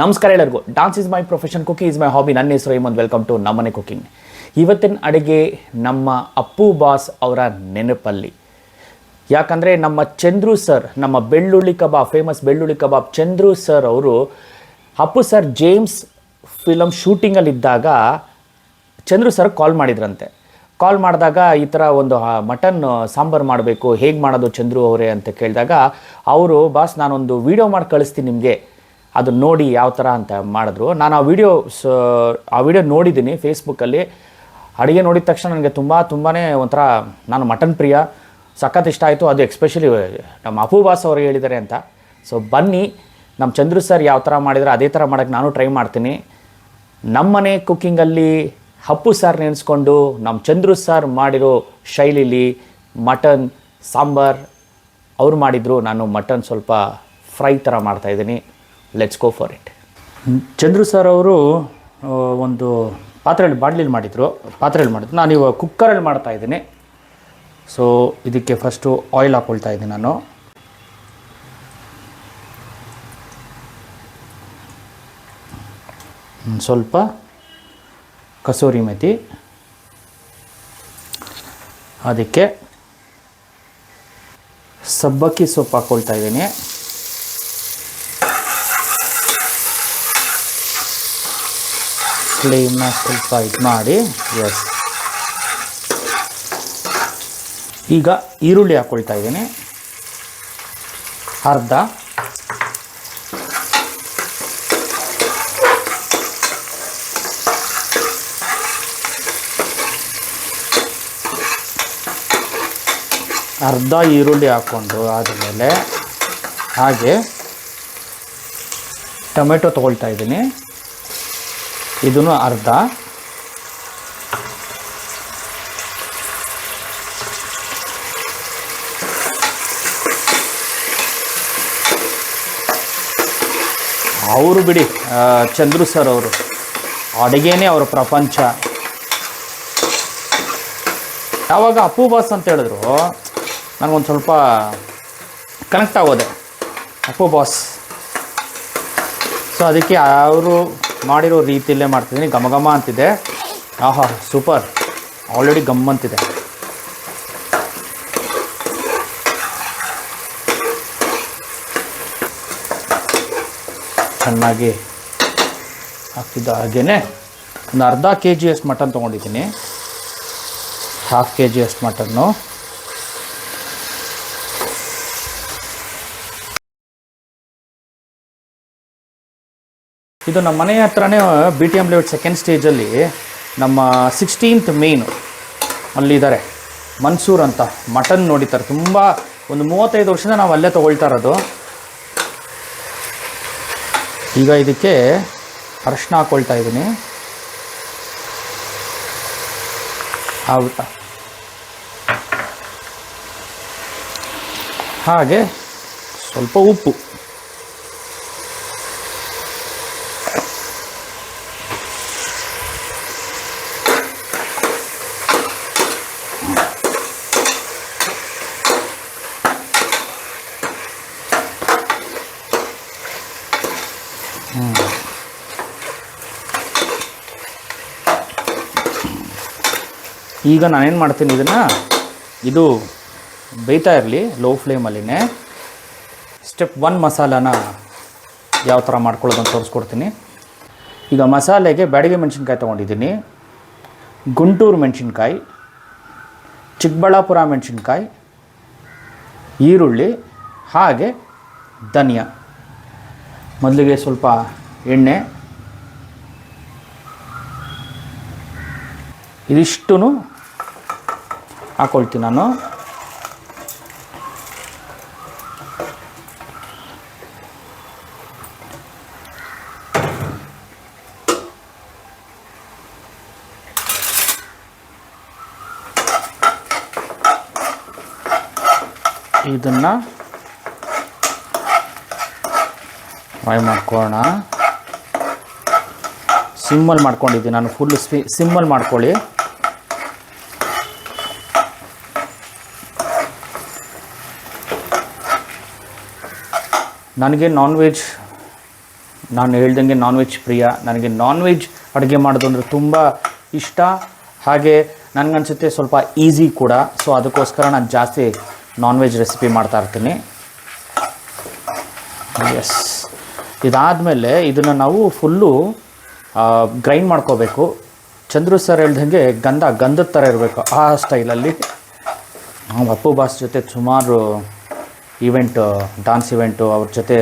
ನಮಸ್ಕಾರ ಎಲ್ಲರಿಗೂ. Dance is my profession cooking is my hobby ನನ್ನ ಹೆಸರು ಹೇಮಂತ್. ವೆಲ್ಕಮ್ ಟು ನಮ್ಮನೆ ಕುಕಿಂಗ್ ಇವತ್ತಿನ ಅಡುಗೆ ನಮ್ಮ ಅಪ್ಪು ಬಾಸ್ ಅವರ ನೆನಪಲ್ಲಿ. ಯಾಕಂದರೆ ನಮ್ಮ ಚಂದ್ರು ಸರ್ ನಮ್ಮ ಬೆಳ್ಳುಳ್ಳಿ ಕಬಾಬ್ ಫೇಮಸ್ ಬೆಳ್ಳುಳ್ಳಿ ಕಬಾಬ್ ಚಂದ್ರು ಸರ್ ಅವರು ಅಪ್ಪು ಸರ್ ಜೇಮ್ಸ್ ಫಿಲಮ್ ಶೂಟಿಂಗಲ್ಲಿದ್ದಾಗ ಚಂದ್ರು ಸರ್ ಕಾಲ್ ಮಾಡಿದ್ರಂತೆ. ಕಾಲ್ ಮಾಡಿದಾಗ ಈ ಥರ ಒಂದು ಮಟನ್ ಸಾಂಬಾರು ಮಾಡಬೇಕು, ಹೇಗೆ ಮಾಡೋದು ಚಂದ್ರು ಅವರೇ ಅಂತ ಕೇಳಿದಾಗ, ಅವರು, ಬಾಸ್, ನಾನೊಂದು ವೀಡಿಯೋ ಮಾಡಿ ಕಳಿಸ್ತೀನಿ ನಿಮಗೆ. ಅದು ನೋಡಿ ಯಾವ ಥರ ಅಂತ ಮಾಡಿದ್ರು. ನಾನು ಆ ವಿಡಿಯೋ ಆ ವಿಡಿಯೋ ನೋಡಿದ್ದೀನಿ ಫೇಸ್ಬುಕ್ಕಲ್ಲಿ ಅಡುಗೆ ನೋಡಿದ ತಕ್ಷಣ ನನಗೆ ತುಂಬ ತುಂಬಾ ಒಂಥರ, ನಾನು ಮಟನ್ ಪ್ರಿಯ. ಸಖತ್ ಇಷ್ಟ ಆಯಿತು. ಅದು ಎಕ್ಸ್ಪೆಷಲಿ ನಮ್ಮ ಅಪೂಬಾಸ್ ಅವರು ಹೇಳಿದ್ದಾರೆ ಅಂತ. ಸೊ ಬನ್ನಿ, ನಮ್ಮ ಚಂದ್ರು ಸರ್ ಯಾವ ಥರ ಮಾಡಿದ್ರೆ, ಅದೇ ಥರ ಮಾಡೋಕ್ಕೆ ನಾನು ಟ್ರೈ ಮಾಡ್ತೀನಿ. ನಮ್ಮನೆ ಕುಕ್ಕಿಂಗಲ್ಲಿ ಹಪ್ಪು ಸಾರ್ ನೆನೆಸ್ಕೊಂಡು ನಮ್ಮ ಚಂದ್ರು ಸರ್ ಮಾಡಿರೋ ಶೈಲಿಲಿ ಮಟನ್, ಸಾಂಬಾರ್ ಅವ್ರು ಮಾಡಿದರು. ನಾನು ಮಟನ್ ಸ್ವಲ್ಪ ಫ್ರೈ ಥರ ಮಾಡ್ತಾಯಿದ್ದೀನಿ let's go for it Chandru sir ಅವರು ಒಂದು ಪಾತ್ರೆಯಲ್ಲಿ ಬಾಡ್ಲಿಲಿ ಮಾಡಿದರು. ಪಾತ್ರೆಯಲ್ಲಿ ಮಾಡಿದ್ರು. ನಾನು ಇವಾಗ ಕುಕ್ಕರಲ್ಲಿ ಮಾಡ್ತಾ ಇದ್ದೀನಿ. ಸೊ ಇದಕ್ಕೆ ಫಸ್ಟು ಆಯಿಲ್ ಹಾಕ್ಕೊಳ್ತಾ ಇದ್ದೀನಿ ನಾನು. ಸ್ವಲ್ಪ ಕಸೂರಿ ಮೆಥಿ ಅದಕ್ಕೆ ಸಬ್ಬಕ್ಕಿ ಸೊಪ್ಪು ಹಾಕ್ಕೊಳ್ತಾ ಇದ್ದೀನಿ. ಫ್ಲೇಮ್ನ ಸ್ವಲ್ಪ ಇದು ಮಾಡಿ ಎಸ್ ಈಗ ಈರುಳ್ಳಿ ಹಾಕ್ಕೊಳ್ತಾ ಇದ್ದೀನಿ. ಅರ್ಧ. ಅರ್ಧ ಈರುಳ್ಳಿ ಹಾಕ್ಕೊಂಡು ಆದಮೇಲೆ ಹಾಗೆ ಟೊಮೆಟೊ ತೊಗೊಳ್ತಾ ಇದ್ದೀನಿ. ಇದನ್ನು ಅರ್ಧ. ಅವರು ಬಿಡಿ ಚಂದ್ರು ಸರ್ ಅವರು. ಅಡುಗೆನೇ ಅವರ ಪ್ರಪಂಚ. ಯಾವಾಗ ಅಪ್ಪು ಬಾಸ್ ಅಂತ ಹೇಳಿದ್ರು, ನನಗೊಂದು ಸ್ವಲ್ಪ ಕನೆಕ್ಟ್ ಆಗೋದೆ. ಅಪ್ಪು ಬಾಸ್. ಸೊ ಅದಕ್ಕೆ ಅವರು ಮಾಡಿರೋ ರೀತಿಯಲ್ಲೇ ಮಾಡ್ತಿದ್ದೀನಿ. ಘಮ ಘಮ ಅಂತಿದೆ. ಆಹಾ, ಸೂಪರ್. ಆಲ್ರೆಡಿ ಗಮ್ ಅಂತಿದೆ. ಚೆನ್ನಾಗಿ ಹಾಕ್ತಿದ್ದ ಹಾಗೇ ಒಂದು ಅರ್ಧ ಕೆ ಜಿ ಅಷ್ಟು ಮಟನ್ ತೊಗೊಂಡಿದ್ದೀನಿ. ಹಾಫ್ ಕೆ ಜಿ ಅಷ್ಟು ಮಟನ್ನು. ಇದು ನಮ್ಮ ಮನೆ ಹತ್ರನೇ B T M layout second ಸ್ಟೇಜಲ್ಲಿ ನಮ್ಮ ಸಿಕ್ಸ್ಟೀನ್ತ್ ಮೇನು ಅಲ್ಲಿದ್ದಾರೆ. ಮನ್ಸೂರ್ ಅಂತ, ಮಟನ್ ನೋಡಿತಾರೆ ತುಂಬ ಒಂದು ಮೂವತ್ತೈದು ವರ್ಷದಿಂದ ನಾವು ಅಲ್ಲೇ ತೊಗೊಳ್ತಾ ಇರೋದು. ಈಗ ಇದಕ್ಕೆ ಅರಶಿನ ಹಾಕ್ಕೊಳ್ತಾ ಇದ್ದೀನಿ. ಹೌದಾ ಹಾಗೆ ಸ್ವಲ್ಪ ಉಪ್ಪು. ಈಗ ನಾನೇನು ಮಾಡ್ತೀನಿ ಇದನ್ನು, ಇದು ಬೇಯ್ತಾ ಇರಲಿ ಲೋ ಫ್ಲೇಮಲ್ಲಿನೇ ಸ್ಟೆಪ್ ಒನ್ ಮಸಾಲಾನ ಯಾವ ಥರ ಮಾಡ್ಕೊಳ್ಳೋದು ಅಂತ ತೋರಿಸ್ಕೊಡ್ತೀನಿ. ಈಗ ಮಸಾಲೆಗೆ ಬ್ಯಾಡಿಗೆ ಮೆಣಸಿನ್ಕಾಯಿ ತೊಗೊಂಡಿದ್ದೀನಿ. ಗುಂಟೂರು ಮೆಣಸಿನ್ಕಾಯಿ, ಚಿಕ್ಕಬಳ್ಳಾಪುರ ಮೆಣಸಿನ್ಕಾಯಿ, ಈರುಳ್ಳಿ, ಹಾಗೆ ಧನಿಯಾ. ಮೊದಲಿಗೆ ಸ್ವಲ್ಪ ಎಣ್ಣೆ ಇದಿಷ್ಟು ಹಾಕೊಳ್ತೀನಿ ನಾನು. ಇದನ್ನು ಫ್ರೈ ಮಾಡ್ಕೊಳ್ಳೋಣ ಸಿಮ್ಮಲ್ಲಿ ಮಾಡ್ಕೊಂಡಿದ್ದೀನಿ ನಾನು ಫುಲ್ ಸ್ಪಿ ಸಿಮ್ಮಲ್ಲಿ ಮಾಡ್ಕೊಳ್ಳಿ. ನನಗೆ ನಾನ್ ವೆಜ್ ನಾನು ಹೇಳ್ದಂಗೆ ನಾನ್ ವೆಜ್ ಪ್ರಿಯ. ನನಗೆ ನಾನ್ ವೆಜ್ ಅಡುಗೆ ಮಾಡೋದು ಅಂದರೆ ತುಂಬ ಇಷ್ಟ. ಹಾಗೆ ನನಗನ್ಸುತ್ತೆ ಸ್ವಲ್ಪ ಈಸಿ ಕೂಡ. ಸೊ ಅದಕ್ಕೋಸ್ಕರ ನಾನು ಜಾಸ್ತಿ ನಾನ್ ವೆಜ್ ರೆಸಿಪಿ ಮಾಡ್ತಾ ಇರ್ತೀನಿ. ಎಸ್ ಇದಾದಮೇಲೆ ಇದನ್ನು ನಾವು ಫುಲ್ಲು ಗ್ರೈಂಡ್ ಮಾಡ್ಕೋಬೇಕು. ಚಂದ್ರು ಸರ್ ಹೇಳ್ದಂಗೆ ಗಂಧ, ಗಂಧದ ಥರ ಇರಬೇಕು ಆ ಸ್ಟೈಲಲ್ಲಿ ಅಪ್ಪು ಬಾಸ್ ಜೊತೆ ಸುಮಾರು ಈವೆಂಟ್ ಡಾನ್ಸ್ ಇವೆಂಟು ಅವ್ರ ಜೊತೆ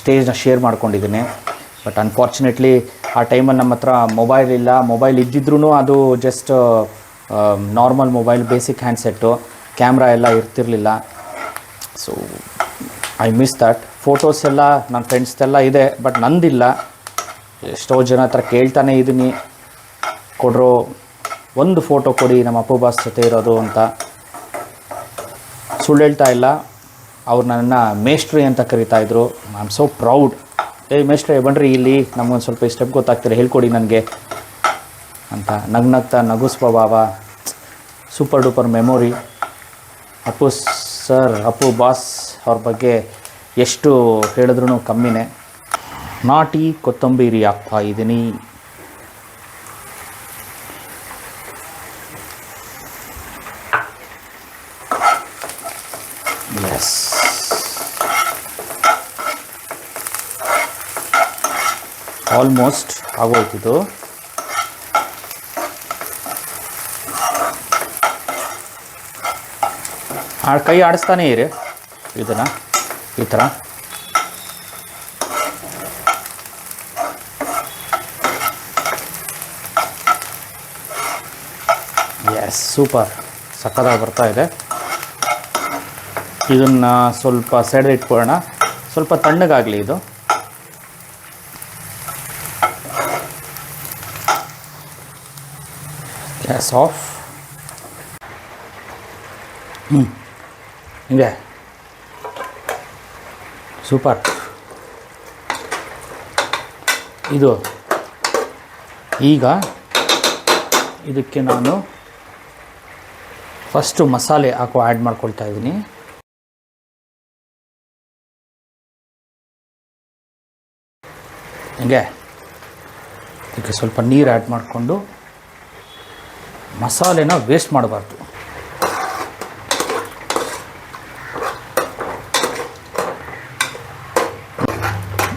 ಸ್ಟೇಜ್ನ ಶೇರ್ ಮಾಡ್ಕೊಂಡಿದ್ದೀನಿ. ಬಟ್ ಅನ್ಫಾರ್ಚುನೇಟ್ಲಿ ಆ ಟೈಮಲ್ಲಿ ನಮ್ಮ ಹತ್ರ ಮೊಬೈಲ್ ಇಲ್ಲ. ಮೊಬೈಲ್ ಇದ್ದಿದ್ರೂ ಅದು just normal mobile basic handset camera ಎಲ್ಲ ಇರ್ತಿರಲಿಲ್ಲ. So I miss that photos ಎಲ್ಲ ನನ್ನ ಫ್ರೆಂಡ್ಸ್ದೆಲ್ಲ ಇದೆ ಬಟ್ ನಂದಿಲ್ಲ. ಎಷ್ಟೋ ಜನ ಹತ್ರ ಕೇಳ್ತಾನೆ ಇದ್ದೀನಿ ಕೊಡ್ರೋ ಒಂದು ಫೋಟೋ ಕೊಡಿ, ನಮ್ಮ ಅಪ್ಪು ಬಾಸ್ ಜೊತೆ ಇರೋದು ಅಂತ. ಸುಳ್ಳು ಹೇಳ್ತಾ ಇಲ್ಲ. ಅವ್ರು ನನ್ನನ್ನು ಮೇಸ್ಟ್ರಿ ಅಂತ ಕರೀತಾ ಇದ್ರು. ಐ ಆಮ್ ಸೋ ಪ್ರೌಡ್ ಏ ಮೇಸ್ಟ್ರಿ ಬನ್ರಿ ಇಲ್ಲಿ. ನಮಗೊಂದು ಸ್ವಲ್ಪ ಸ್ಟೆಪ್ ಗೊತ್ತಾಗ್ತಿಲ್ಲ ಹೇಳ್ಕೊಡಿ ನನಗೆ. ಅಂತ ನಗ್ನಗ್ತಾ ನಗು ಬಾಬಾ. Super duper memory Appu sir Appu boss ಅವ್ರ ಬಗ್ಗೆ ಎಷ್ಟು ಹೇಳಿದ್ರೂ ಕಮ್ಮಿನೇ. ನಾಟಿ ಕೊತ್ತಂಬರಿ ಅಪ್ಪ ಇದ್ದೀನಿ ಎಸ್ ಆಲ್ಮೋಸ್ಟ್ ಆಗೋಯ್ತಿದು ಆ ಕೈ ಆಡಿಸ್ತಾನೆ ಇರಿ. ಇದನ್ನು, ಈ ಥರ. ಎಸ್ ಸೂಪರ್ ಸಕ್ಕದಾಗಿ ಬರ್ತಾ ಇದೆ. ಇದನ್ನು ಸ್ವಲ್ಪ ಸೈಡ್ ಇಟ್ಕೊಳ್ಳೋಣ ಸ್ವಲ್ಪ ತಣ್ಣಗಾಗಲಿ ಇದು. ಆಫ್ ಹ್ಞೂ ಹಿಂಗೆ ಸೂಪರ್ ಇದು ಈಗ ಇದಕ್ಕೆ ನಾನು ಫಸ್ಟು ಮಸಾಲೆ ಹಾಕೋ ಆ್ಯಡ್ ಮಾಡ್ಕೊಳ್ತಾ ಇದ್ದೀನಿ. ಹಿಂಗೆ. ಇದಕ್ಕೆ ಸ್ವಲ್ಪ ನೀರು ಆ್ಯಡ್ ಮಾಡಿಕೊಂಡು ಮಸಾಲೆನ ವೇಸ್ಟ್ ಮಾಡಬಾರ್ದು.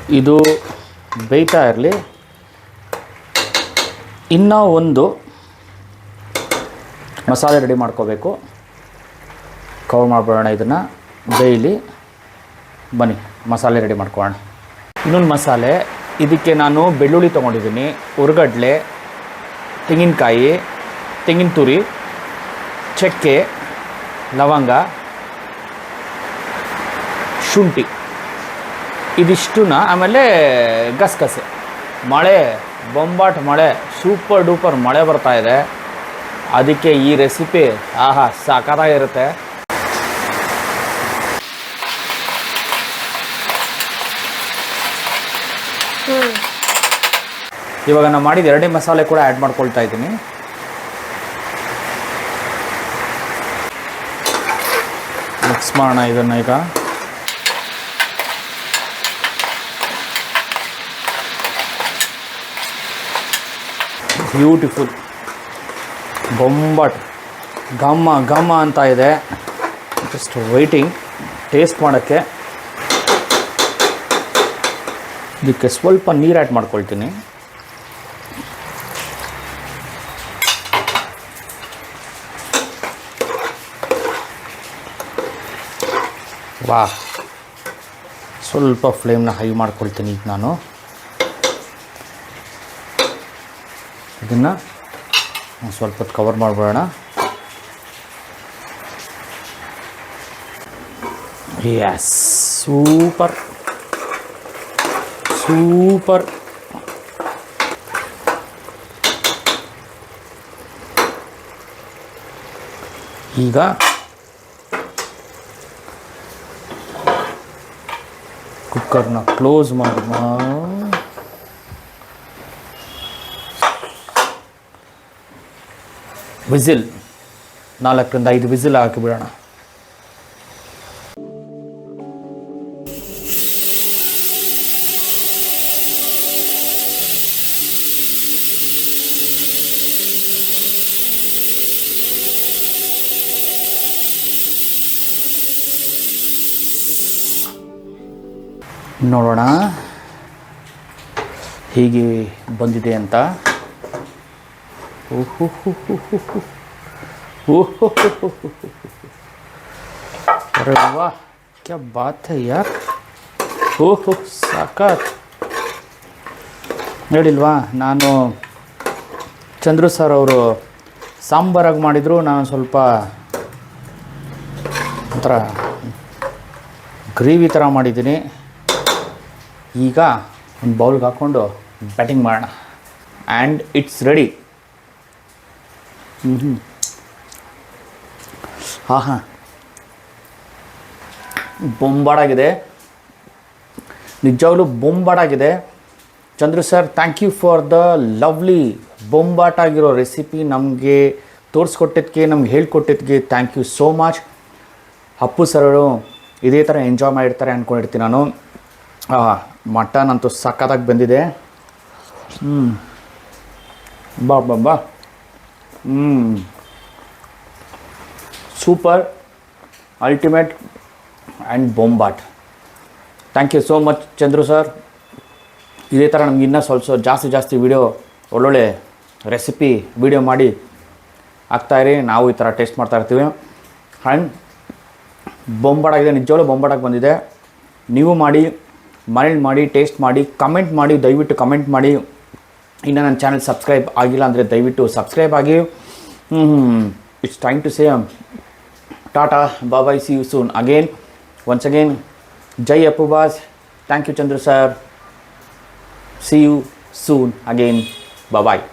ಇದು ಬೇಯ್ತಾ ಇರಲಿ. ಇನ್ನೂ ಒಂದು ಮಸಾಲೆ ರೆಡಿ ಮಾಡ್ಕೋಬೇಕು. ಕವರ್ ಮಾಡಿಬಿಡೋಣ ಇದನ್ನು. ಬೇಯಲಿ. ಬನ್ನಿ, ಮಸಾಲೆ ರೆಡಿ ಮಾಡ್ಕೊಳ್ಳೋಣ. ಇನ್ನೊಂದು ಮಸಾಲೆ. ಇದಕ್ಕೆ ನಾನು ಬೆಳ್ಳುಳ್ಳಿ ತೊಗೊಂಡಿದ್ದೀನಿ. ಉರ್ಗಡ್ಲೆ, ತೆಂಗಿನಕಾಯಿ ತೆಂಗಿನ ತುರಿ ಚಕ್ಕೆ ಲವಂಗ ಶುಂಠಿ. ಇದಿಷ್ಟನ್ನ ಆಮೇಲೆ ಗಸಗಸೆ. ಮಳೆ ಬೊಂಬಾಟ್ ಮಳೆ ಸೂಪರ್ ಡೂಪರ್ ಮಳೆ ಬರ್ತಾ ಇದೆ. ಅದಕ್ಕೆ ಈ ರೆಸಿಪಿ ಆಹಾ ಸಾಕಾಗಿರುತ್ತೆ ಇವಾಗ ನಾನು ಮಾಡಿದ ಎರಡೇ ಮಸಾಲೆ ಕೂಡ ಆ್ಯಡ್ ಮಾಡ್ಕೊಳ್ತಾ ಇದ್ದೀನಿ. ಮಾಡೋಣ ಇದನ್ನು ಈಗ. ಬ್ಯೂಟಿಫುಲ್ ಬೊಂಬಟ್ ಘಮ ಘಮ ಅಂತ ಇದೆ. ಜಸ್ಟ್ ವೈಟಿಂಗ್ ಟೇಸ್ಟ್ ಮಾಡೋಕ್ಕೆ. ಇದಕ್ಕೆ ಸ್ವಲ್ಪ ನೀರು ಆ್ಯಡ್ ಮಾಡ್ಕೊಳ್ತೀನಿ. ವಾ. ಸ್ವಲ್ಪ ಫ್ಲೇಮ್ನ ಹೈ ಮಾಡ್ಕೊಳ್ತೀನಿ ಈಗ ನಾನು. ಇದನ್ನು ಸ್ವಲ್ಪ ಕವರ್ ಮಾಡಿಬಿಡೋಣ. ಎಸ್ ಸೂಪರ್ ಸೂಪರ್ ಈಗ ಕುಕ್ಕರ್ನ ಕ್ಲೋಸ್ ಮಾಡಿ ವಿಸಿಲ್ ನಾಲ್ಕರಿಂದ ಐದು ವಿಸಿಲ್ ಹಾಕಿಬಿಡೋಣ ನೋಡೋಣ. ಹೀಗೆ ಬಂದಿದೆ ಅಂತ. ಓಹೋ ಕ್ಯಾ ಬಾತ್ ಯಾರ್ ಓಹೋ ಸಾಕಾತ್ ಹೇಳಿಲ್ವಾ ನಾನು ಚಂದ್ರು ಸರ್ ಅವರು ಸಾಂಬಾರಾಗಿ ಮಾಡಿದರು ನಾನು ಸ್ವಲ್ಪ ಒಂಥರ ಗ್ರೇವಿ ಥರ ಮಾಡಿದ್ದೀನಿ ಈಗ ಒಂದು ಬೌಲ್ಗೆ ಹಾಕ್ಕೊಂಡು ಬ್ಯಾಟಿಂಗ್ ಮಾಡೋಣ. ಆ್ಯಂಡ್ ಇಟ್ಸ್ ರೆಡಿ ಹ್ಞೂ ಹ್ಞೂ ಹಾಂ ಹಾಂ. ಬೊಂಬಾಡಾಗಿದೆ. ನಿಜವಾಗ್ಲೂ ಬೊಂಬಾಡಾಗಿದೆ. Chandru sir thank you for the lovely ಬೊಂಬಾಟಾಗಿರೋ recipe ನಮಗೆ ತೋರಿಸ್ಕೊಟ್ಟಿದ್ದಕ್ಕೆ, ನಮ್ಗೆ ಹೇಳ್ಕೊಟ್ಟಿದ್ದಕ್ಕೆ thank you so much Appu sir ಇದೇ ಥರ ಎಂಜಾಯ್ ಮಾಡಿರ್ತಾರೆ ಅಂದ್ಕೊಂಡಿರ್ತೀನಿ ನಾನು. ಮಟನ್ ಅಂತೂ ಸಕ್ಕತ್ತಾಗಿ ಬಂದಿದೆ. ಹ್ಞೂ ಬಾ ಬಾ ಬಾ. ಹ್ಞೂ super ultimate and Bombat thank you so much Chandru sir ಇದೇ ಥರ ನಮ್ಗೆ ಇನ್ನೂ ಸ್ವಲ್ಪ ಸ್ವಲ್ಪ ಜಾಸ್ತಿ ಜಾಸ್ತಿ ವೀಡಿಯೋ ಒಳ್ಳೊಳ್ಳೆ ರೆಸಿಪಿ ವೀಡಿಯೋ ಮಾಡಿ ಹಾಕ್ತಾಯಿರಿ ನಾವು ಈ ಥರ ಟೇಸ್ಟ್ ಮಾಡ್ತಾ ಇರ್ತೀವಿ. ಆ್ಯಂಡ್ ಬೊಂಬಾಡಾಗಿದೆ ನಿಜವಾಗ್ಲೂ ಬೊಂಬಾಡಾಗಿ ಬಂದಿದೆ. ನೀವು ಮಾಡಿ. ಮನೇಲಿ ಮಾಡಿ, ಟೇಸ್ಟ್ ಮಾಡಿ ಕಮೆಂಟ್ ಮಾಡಿ, ದಯವಿಟ್ಟು ಕಮೆಂಟ್ ಮಾಡಿ. ಇನ್ನು ನನ್ನ ಚಾನಲ್ ಸಬ್ಸ್ಕ್ರೈಬ್ ಆಗಿಲ್ಲ ಅಂದರೆ ದಯವಿಟ್ಟು ಸಬ್ಸ್ಕ್ರೈಬ್ ಆಗಿ. It's time to say tata bye-bye see you soon again once again Jai Appu boss thank you Chandru sir see you soon again bye